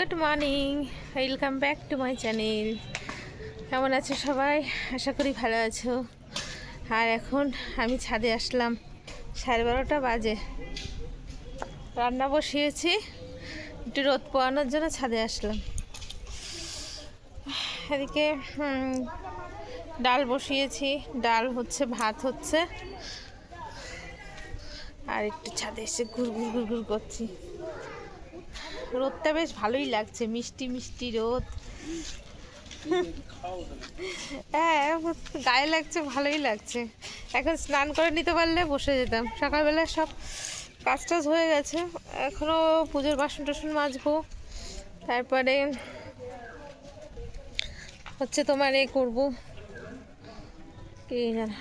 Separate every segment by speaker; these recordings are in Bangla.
Speaker 1: Good morning, welcome back to my channel. কেমন আছো সবাই? আশা করি ভালো আছো। আর এখন আমি ছাদে আসলাম, সাড়ে বারোটা বাজে। রান্না বসিয়েছি, একটু রোদ পোয়ানোর জন্য ছাদে আসলাম। এদিকে ডাল বসিয়েছি, ডাল হচ্ছে, ভাত হচ্ছে। আর একটু ছাদে এসে ঘুর ঘুর ঘুর ঘুর করছি। রোদটা বেশ ভালোই লাগছে, মিষ্টি মিষ্টি রোদ। হ্যাঁ গায়ে লাগছে, ভালোই লাগছে। এখন স্নান করে নিতে পারলে বসে যেতাম। সকালবেলা সব কাজ টাজ হয়ে গেছে। এখনও পুজোর বাসন টাসন মাজবো। তারপরে হচ্ছে তোমার এ করব।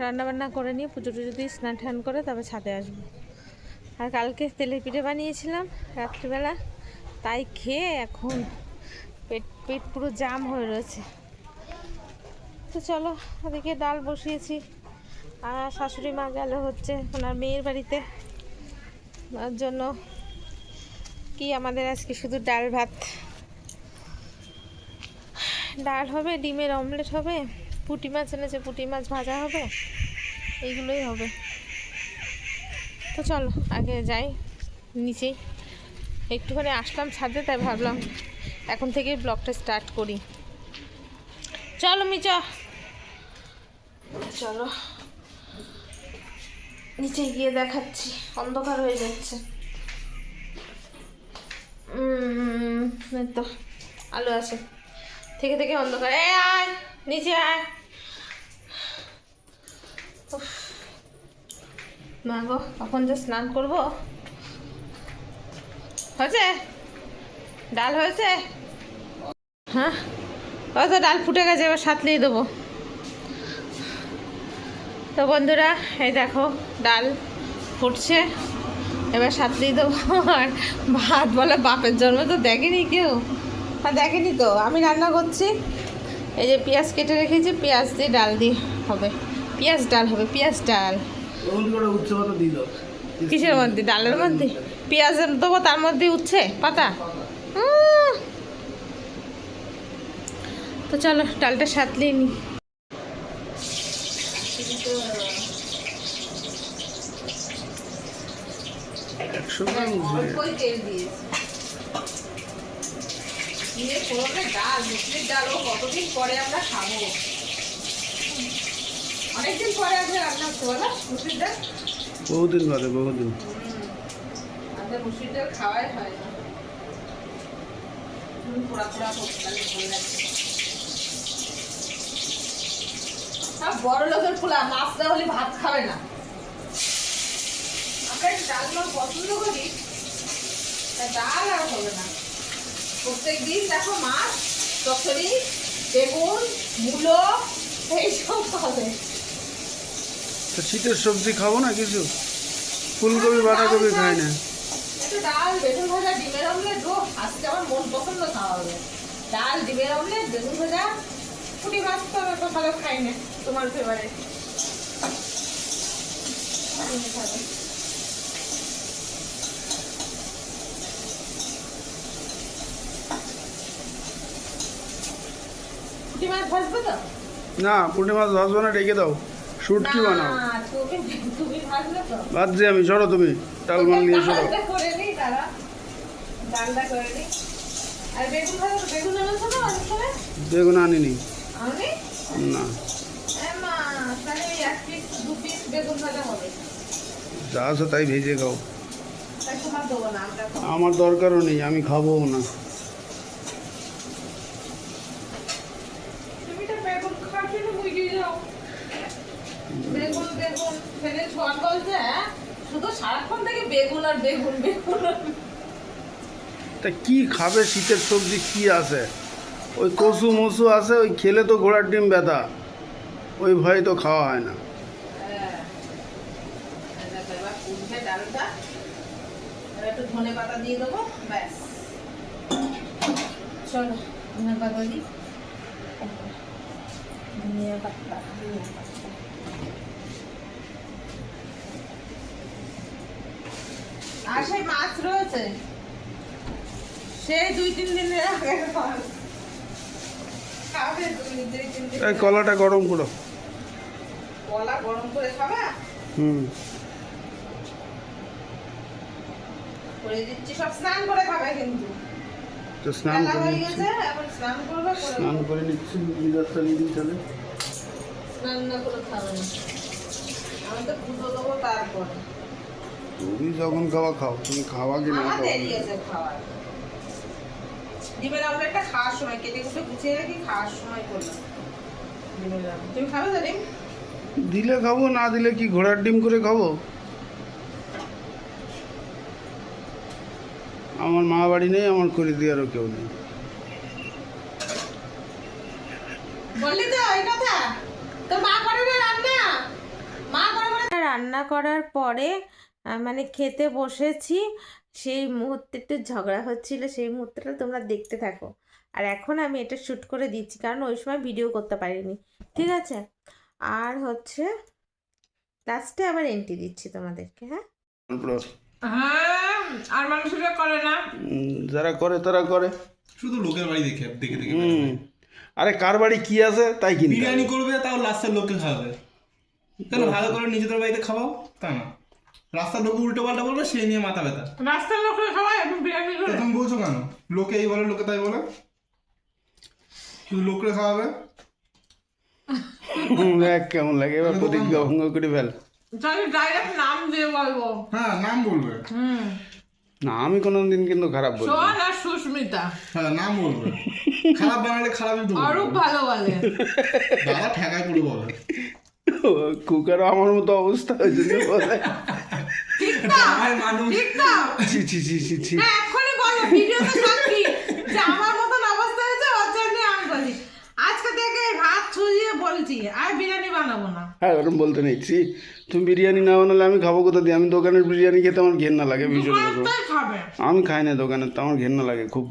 Speaker 1: রান্না বান্না করে নিয়ে পুজো টুজো দিয়ে স্নান টান করে তারপর ছাদে আসব। আর কালকে তেলের পিঠে বানিয়েছিলাম রাত্রিবেলা। তাই খেয়ে এখন পেট পেট পুরো জাম হয়ে রয়েছে। তো চলো, ওদিকে ডাল বসিয়েছি। আর শাশুড়ি মা গেল হচ্ছে ওনার মেয়ের বাড়িতে। ওর জন্য কি আমাদের আজকে শুধু ডাল, ভাত? ডাল হবে, ডিমের অমলেট হবে, পুঁটি মাছ এনেছে, পুঁটি মাছ ভাজা হবে, এইগুলোই হবে। তো চলো, আগে যাই, নিচেই। একটুখানি আসলাম ছাদে, তাই ভাবলাম এখন থেকে ব্লগটা স্টার্ট করি। চলো মিচা। চলো। নিচে গিয়ে দেখাচ্ছি, অন্ধকার হয়ে যাচ্ছে। তো, আলো আছে। থেকে থেকে অন্ধকার। এ, আয়, নিচে আয়। মা গো, কখন যে স্নান করব? হয়েছে? ডাল হয়েছে? হ্যাঁ? হয়তো ডাল ফুটে গেছে এবার সাতলিয়ে দেবো। তো বন্ধুরা এই দেখো ডাল ফুটছে এবার সাতলিয়ে দেবো। আর ভাত বলে বাপের জন্ম তো দেখেনি কেউ। আর দেখেনি তো আমি রান্না করছি। এই যে পেঁয়াজ কেটে রেখেছি পেঁয়াজ দিয়ে ডাল দিয়ে হবে। পেঁয়াজ ডাল হবে পেঁয়াজ ডাল। কিসের মধ্যে? ডালের মধ্যে? পেঁয়াজ দেবো তার মধ্যে উঠছে পাতা। তো চলো ডালটা সাতলিয়ে নি। কতদিন পরে আমরা খাব অনেকদিন পরে
Speaker 2: বহুদিন বাদে বহুদিন
Speaker 1: আমাদের ডাল খাওয়াই হয়। বড় লোকের মাছ হলে ভাত খাবে না। আমরা ডাল পছন্দ করি ডাল আর হবে না। প্রত্যেক দিন দেখো মাছ, চচ্চড়ি, বেগুন, মূলো, এইসব খাবে।
Speaker 2: তো শীতের সবজি খাব না কিছু? ফুলকপি, বাঁধাকপি খাই না।
Speaker 1: একটু ডাল বেগুন ভাজা ডিমের অমলেট রো আজকে আমার মন পছন্দ খাওয়া হবে। ডাল ডিমের অমলেট বেগুন ভাজা পুঁটি মাছ তো আমি তো ভালো খাই না তোমার ফেভারিট পুঁটি মাছ ভাজবে তো?
Speaker 2: না পুঁটি মাছ ভাজবো না রেখে দাও। শুটকি বানাও।
Speaker 1: তো?
Speaker 2: ভাবছি আমি সরো তুমি ডাল মাল নিয়ে সরো।
Speaker 1: তারা ডালটা করে নিই আর বেগুন ভাজা বেগুন অনেক সময়?
Speaker 2: বেগুন আনিনি।
Speaker 1: আনি
Speaker 2: না।
Speaker 1: এমা তাহলে এক পিস দু পিস বেগুন ভাজা হবে।
Speaker 2: যা আছে তাই ভেজে খাও।
Speaker 1: আমার
Speaker 2: দরকারও নেই আমি খাব না
Speaker 1: তুমি তো বেগুন খাওয়ার জন্য বুঝে যাও বেগুন বেগুন ছেলে ছোট বলছে হ্যাঁ? শুধু সারাক্ষণ থেকে বেগুন আর বেগুন বেগুন
Speaker 2: তা কি খাবে শীতের সবজি? কি আছে? ওই কচু মসু আছে ওই খেলে তো ঘোড়ার ডিম ব্যথা। ওই ভয়ে তো খাওয়া হয় না।
Speaker 1: হ্যাঁ। ডালটা একটু ধনে পাতা দিয়ে দেবো ব্যাস। চলো ধনে পাতা দিই পাতা মাছ রয়েছে। সেই দুই তিন দিনের আগে
Speaker 2: এই কলাটা গরম করো।
Speaker 1: কলা গরম করে খাবা?
Speaker 2: হুম।
Speaker 1: করে দিচ্ছি সব স্নান করে খাবে কিন্তু।
Speaker 2: তো স্নান করে নিচ্ছি।
Speaker 1: স্নান করবে
Speaker 2: স্নান করে নিচ্ছি মিজাজটা নিয়ে দিই তাহলে
Speaker 1: স্নান না করে খাবে আমি তো পুজো দেবো তারপরে।
Speaker 2: তুমি যখন খাওয়া খাও। তুমি খাওয়া কি না
Speaker 1: আমার
Speaker 2: খাও
Speaker 1: দেরি আছে খাওয়ার। ডিমের আমলেটটা খাওয়ার সময় কেটে কুটে গুছিয়ে রাখি খাওয়ার সময় করলাম। ডিমের আমলেট। তুমি খাবে তো ডিম?
Speaker 2: দিলে খাব না দিলে কি ঘোড়ার ডিম করে খাব? আমার মা বাড়ি নেই আমার করে দেওয়ারও কেউ নেই।
Speaker 1: বললি তো এই কথা? তো মা করে না রান্না? মা করে করে রান্না করার পরে মানে খেতে বসেছি। সেই মুহূর্তে একটু ঝগড়া হচ্ছিল সেই মুহূর্তটা তোমরা দেখতে থাকো। আর এখন আমি এটা শ্যুট করে দিচ্ছি কারণ ওই সময় ভিডিও করতে পারিনি। ঠিক আছে? আর হচ্ছে লাস্টে আবার এন্ট্রি দিচ্ছি তোমাদেরকে হ্যাঁ? হ্যাঁ আর মানুষরা করে না।
Speaker 2: যারা করে তারা করে।
Speaker 3: শুধু লোকের বাড়ি দেখে দেখে দেখে।
Speaker 2: হুম। আরে কার বাড়ি কি আছে তাই কিনতে
Speaker 3: বিরিয়ানি করবে তাও লাস্টের লোককে খাওয়াবে। কেন ভালো করে নিজেদের বাড়িতে খাওয়াও? তা না। রাস্তার লোকে উল্টো পাল্টা বলবে সেই নিয়ে মাথা ব্যথা।
Speaker 1: রাস্তার লোকরা খাওয়ায় এবং বিরিয়ানি
Speaker 3: তো তুমি বলছো কেন? লোকে এই বলে লোকে তাই বলে? লোকরে খাওয়াবে?
Speaker 2: দেখ কেমন লাগে এবার প্রতিজ্ঞা ভঙ্গ করে ফেল।
Speaker 1: তাহলে ডাইরেক্ট নাম দিয়ে বলব।
Speaker 3: হ্যাঁ নাম বলবে।
Speaker 1: হুম।
Speaker 2: না আমি কোনোদিন কিন্তু খারাপ বলি না।
Speaker 1: সোহান আর সুস্মিতা।
Speaker 3: হ্যাঁ নাম বলবে। খারাপ বানালে খারাপই তো
Speaker 1: অরূপ ভালো বলে।
Speaker 3: দাদা ঠেকায় পুরো বলে।
Speaker 2: কুকারও আমার মতো অবস্থা হয়েছে যে
Speaker 3: আর মানুষ।
Speaker 1: ঠিক না
Speaker 2: ছি ছি ছি ছি ছি।
Speaker 1: হ্যাঁ এক্ষুনি বলো ভিডিওতে যে আমার মতন অবস্থা হয়েছে ওর জন্য আমি বলি। আজকে থেকে ভাত ছুঁয়ে বলছি আর বিরিয়ানি বানাবো না।
Speaker 2: হ্যাঁ ওরকম বলতে নিচ্ছি তুমি বিরিয়ানি না বানালে আমি খাব কোথা দিয়ে? আমি দোকানের বিরিয়ানি খেতে আমার ঘেন্না লাগে ভীষণ আমি খাই না দোকানের তো আমার ঘেন্না লাগে খুব।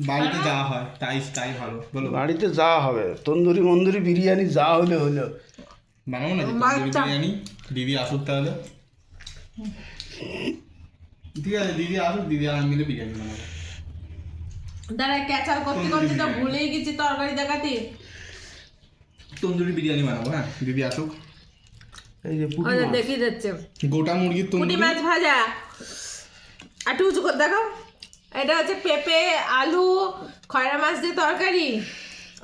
Speaker 3: বাড়িতে যাওয়া হয় তাই তাই ভালো। বলো।
Speaker 2: বাড়িতে যা হবে তন্দুরি মন্দুরি বিরিয়ানি যা হলে হলো
Speaker 3: বানাবো না বিরিয়ানি? দিদি আসুক তাহলে। ঠিক আছে দিদি আসুক দিদি আর আমি মিলে বিরিয়ানি বানাবো।
Speaker 1: দাঁড়া ক্যাচার করতে করতে তো ভুলেই গেছি তরকারি দেখাতে।
Speaker 3: তন্দুরি বিরিয়ানি বানাবো হ্যাঁ? দিদি আসুক।
Speaker 2: এই যে পুঁটি
Speaker 1: ওদের
Speaker 2: মাছ।
Speaker 1: দেখিয়ে যাচ্ছে
Speaker 3: গোটা মুরগির
Speaker 1: পুঁটি
Speaker 3: তন্দুরি
Speaker 1: মাছ ভাজা। একটু উঁচু করে দেখো। এটা হচ্ছে পেঁপে আলু খয়রা মাছ দিয়ে তরকারি।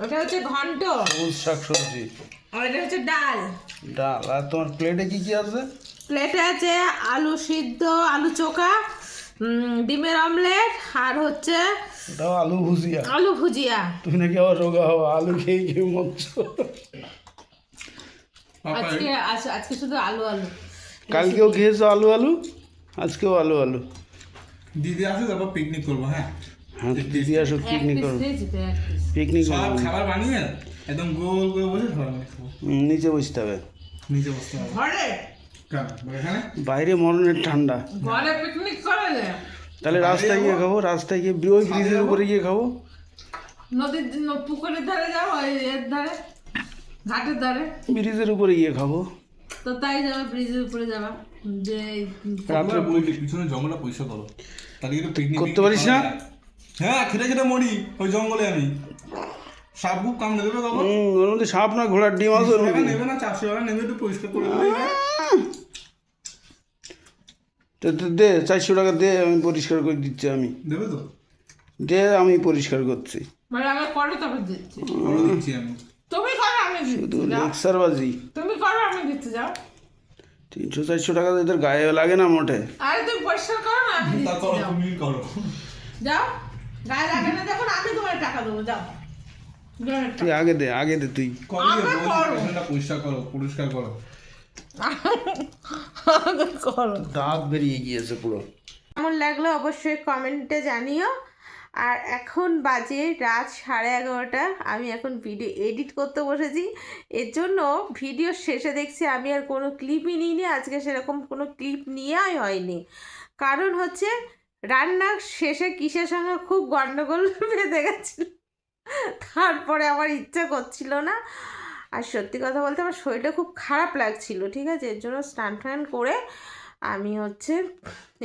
Speaker 1: ওটা হচ্ছে ঘন্ট।
Speaker 2: সবুজ শাক সবজি।
Speaker 1: আর এটা হচ্ছে ডাল।
Speaker 2: ডাল আর তোমার প্লেটে কি কি আছে?
Speaker 1: প্লেটে আছে আলু সিদ্ধ আলু চোখা ডিমের অমলেট আর হচ্ছে
Speaker 2: ওটাও আলু ভুজিয়া।
Speaker 1: আলু ভুজিয়া।
Speaker 2: তুমি নাকি আবার রোগা হও আলু খেয়ে খেয়ে মরছো।
Speaker 1: আজকে আজ- আজকে শুধু আলু আলু।
Speaker 2: কালকেও খেয়েছো আলু আলু? আজকেও আলু আলু।
Speaker 3: দিদি আসুক তারপর পিকনিক করব হ্যাঁ?
Speaker 2: হ্যাঁ দিদি আসো পিকনিক
Speaker 1: পিস
Speaker 2: করো
Speaker 1: খেয়েছি তো এক পিস
Speaker 2: পিকনিক
Speaker 3: খাবার বানিয়ে? একদম গোল করে বসে খাবার
Speaker 2: নিচে বসতে হবে।
Speaker 3: নিচে বসতে হবে।
Speaker 1: ঘরে?
Speaker 2: বাইরে মরণের ঠান্ডা।
Speaker 1: ঘরে পিকনিক করে যায়
Speaker 2: তাহলে রাস্তায় গিয়ে খাব রাস্তায় গিয়ে ওই ব্রিজের উপরে গিয়ে খাব।
Speaker 1: নদীর ন- পুকুরের ধারে যাও ওই এর ধারে ঘাটের ধারে।
Speaker 2: ব্রিজের উপরে গিয়ে খাব।
Speaker 1: তো তাই যাবে ব্রিজের উপরে যাবা। যে
Speaker 2: রাত্রে
Speaker 3: পিছনে জঙ্গলটা পরিষ্কার করো। তাহলে
Speaker 2: করতে পারিস না?
Speaker 3: হ্যাঁ খেতে খেতে মরি ওই জঙ্গলে আমি। সাপ খুব কামড়ে দেবে তখন
Speaker 2: হুম ওর মধ্যে সাপ না ঘোড়ার ডিম আছে ওর মধ্যে
Speaker 3: নেবে না চারশো টাকা নেবে একটু পরিষ্কার করে দেবে
Speaker 2: তো তো দে চারশো টাকা দে আমি পরিষ্কার করে দিচ্ছি আমি।
Speaker 3: দেবে তো?
Speaker 2: দে আমি পরিষ্কার করছি।
Speaker 1: মানে আমি করো তারপর দিচ্ছি।
Speaker 3: করে দিচ্ছি আমি।
Speaker 1: তুমি করো আমি
Speaker 2: শুধু
Speaker 1: দিচ্ছি
Speaker 2: বাজি
Speaker 1: তুমি করো আমি দিচ্ছি যাও।
Speaker 2: তিনশো চারশো টাকা তো এদের গায়ে লাগে না মোটে।
Speaker 1: আরে তুমি পরিষ্কার করো না আমি
Speaker 3: করো
Speaker 1: যাও।
Speaker 3: তুমি করো।
Speaker 1: যাও গায়ে লাগে না যখন আমি তোমার টাকা দেবো যাও।
Speaker 2: তুই আগে দে আগে দে তুই।
Speaker 3: করো
Speaker 1: করো।
Speaker 3: পেছনটা পরিষ্কার করো পরিষ্কার করো।
Speaker 1: করো।
Speaker 2: দাঁত বেরিয়ে গিয়েছে পুরো।
Speaker 1: কেমন লাগল অবশ্যই কমেন্টে জানিও। আর এখন বাজে রাত সাড়ে এগারোটা। আমি এখন ভিডিও এডিট করতে বসেছি। এর জন্য ভিডিও শেষে দেখছি আমি আর কোনো ক্লিপই নিইনি। আজকে সেরকম কোনো ক্লিপ নেওয়াই হয়নি। কারণ হচ্ছে রান্নার শেষে কিসের সঙ্গে খুব গণ্ডগোল বেঁধে গেছিল। তারপরে আমার ইচ্ছা করছিল না। আর সত্যি কথা বলতে আমার শরীরটা খুব খারাপ লাগছিল, ঠিক আছে? এর জন্য স্নান টান করে আমি হচ্ছে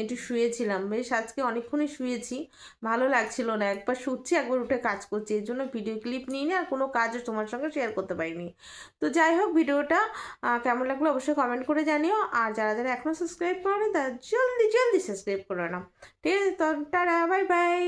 Speaker 1: একটু শুয়েছিলাম। বেশ, আজকে অনেকক্ষণই শুয়েছি। ভালো লাগছিল না। একবার শুচ্ছি, একবার উঠে কাজ করছি। এর জন্য ভিডিও ক্লিপ নিয়ে আর কোনো কাজও তোমার সঙ্গে শেয়ার করতে পারিনি। তো যাই হোক, ভিডিওটা কেমন লাগল অবশ্যই কমেন্ট করে জানিও। আর যারা যারা এখনও সাবস্ক্রাইব করেনি, তারা জলদি জলদি সাবস্ক্রাইব করে নাও। ঠিক আছে, তো টাটা বাই বাই